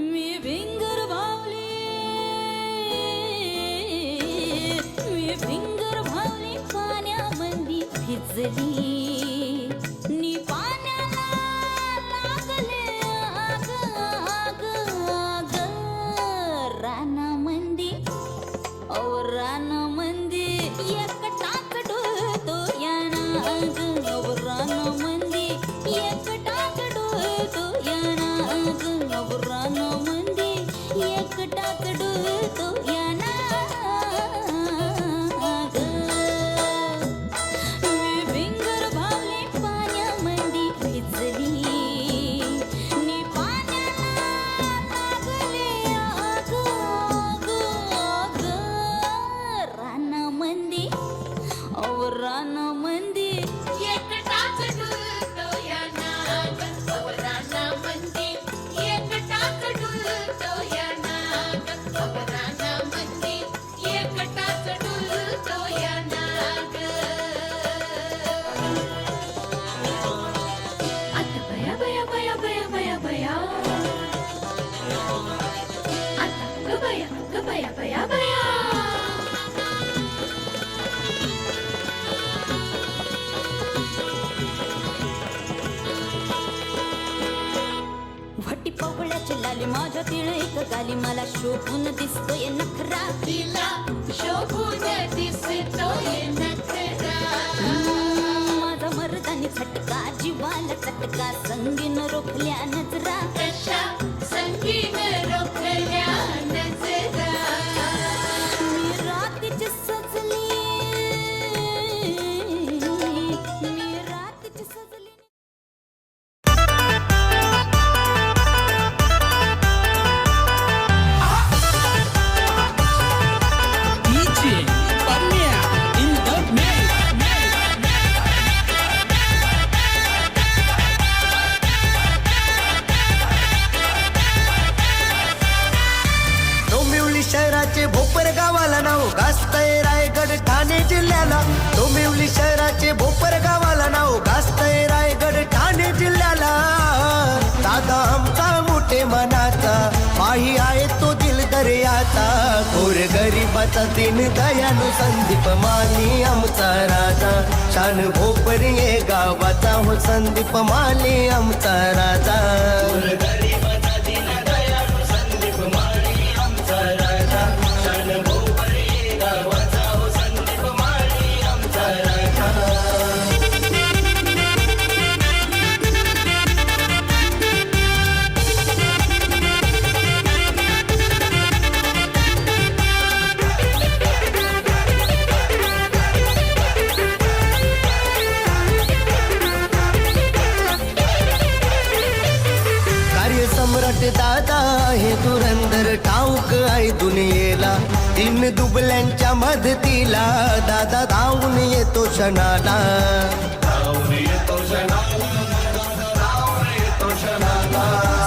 मी भिंगर भावली. मी भिंगर भावली पाण्यामध्ये भिजली. नी पाण्याला लागले आग आग आग. रानामंदी औ रानामंदी एक पवळ्याची लाली माझ्या तिळ एक गाली मला शोभून दिसतोय नखरा. तिला शोभून दिसतोय नखरा. माझा मर्दानी छटका जीवाला चटका संगीन रोखल्या नजरा. कशा दर्याचा गोर गरिबाचा दिन दयानु संदीप माली आमचा राजा. शान भोपरी गावाचा हो संदीप माली आमचा राजा. कार्य दादा हे धुरंधर ठाऊक आहे दुनियेला. तीन दुबल्यांच्या मदतीला दादा धावून येतो क्षणाला.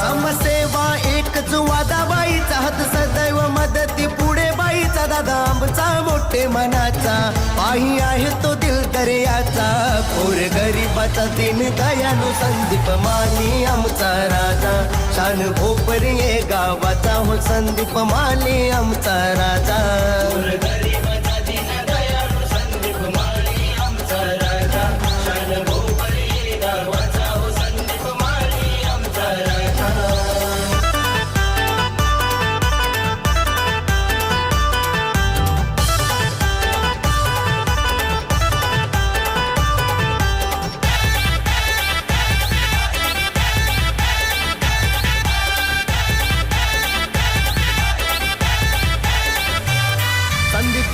समसेवा एकच वादाबाईचा हात सदैव मदती पुढे बाईचा. दादा आमचा मोठे मनाचा पाही आहे तो दर्याचा पोर गरिबाचा दिन दयानु संदीप माली आमचा राजा. शान भोपरी ये गावाचा हो संदीप माली आमचा राजा.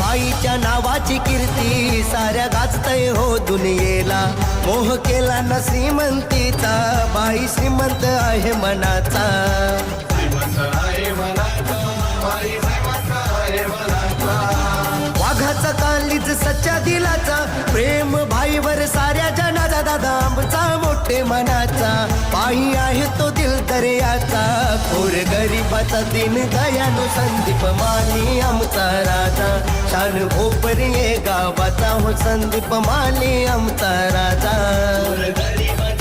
आईच्या नावाची कीर्ती साऱ्या गाजतय हो दुनियेला. मोह केला न श्रीमंतीचा बाई श्रीमंत आहे मनाचा. वाघाचा कालीच सच्चा दिलाचा प्रेम गरिबाचा दिन दयानु संदीप माली आमचा राजा. शान भोपर ये गावाचा हो संदीप माली आमचा राजा.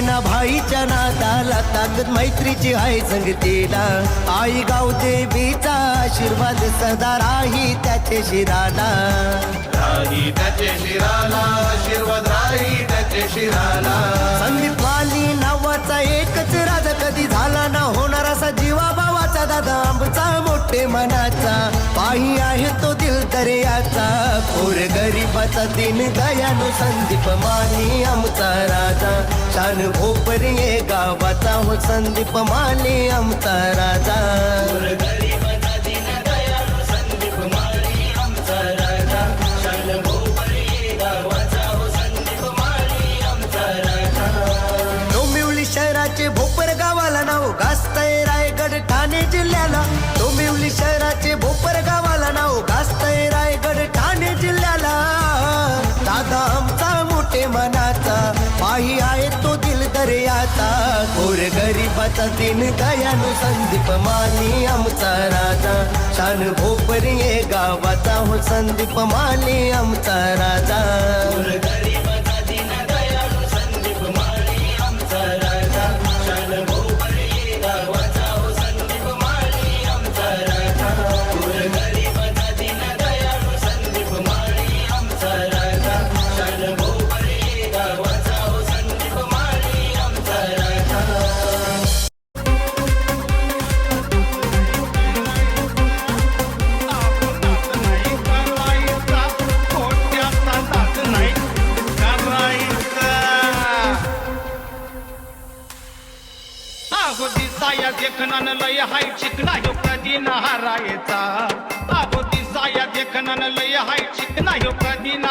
ना भाईच्या नाताला ताकद मैत्रीची आहे संगतीला. आई गाव देवीचा आशीर्वाद सदा राही त्याचे शिराला. राही त्याचे शिराला आशीर्वाद राही त्याचे शिराला. संगीतवाली नावाचा एकच राजा कधी झाला ना होणार असा जीवा भावाचा दादा आमचा मोठे मनाचा. पाही आहे तो याचा पोर गरीबाचा दिन दयानु संदीप माने आमचा राजा. शान भोपरी गावाचा हो संदीप माने आमचा राजा. राहता. थोर गरीबाचा दिन दयानु संदीप माली आमचा राजा. शान भोपरी गावाचा हो संदीप माली आमचा राजा. दिसाया देखनन लय हाय चिकना ह्यो कधी न हारायचा आबो दिसाया देखनन लय हाय चिकना ह्यो कधी न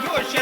You're shit.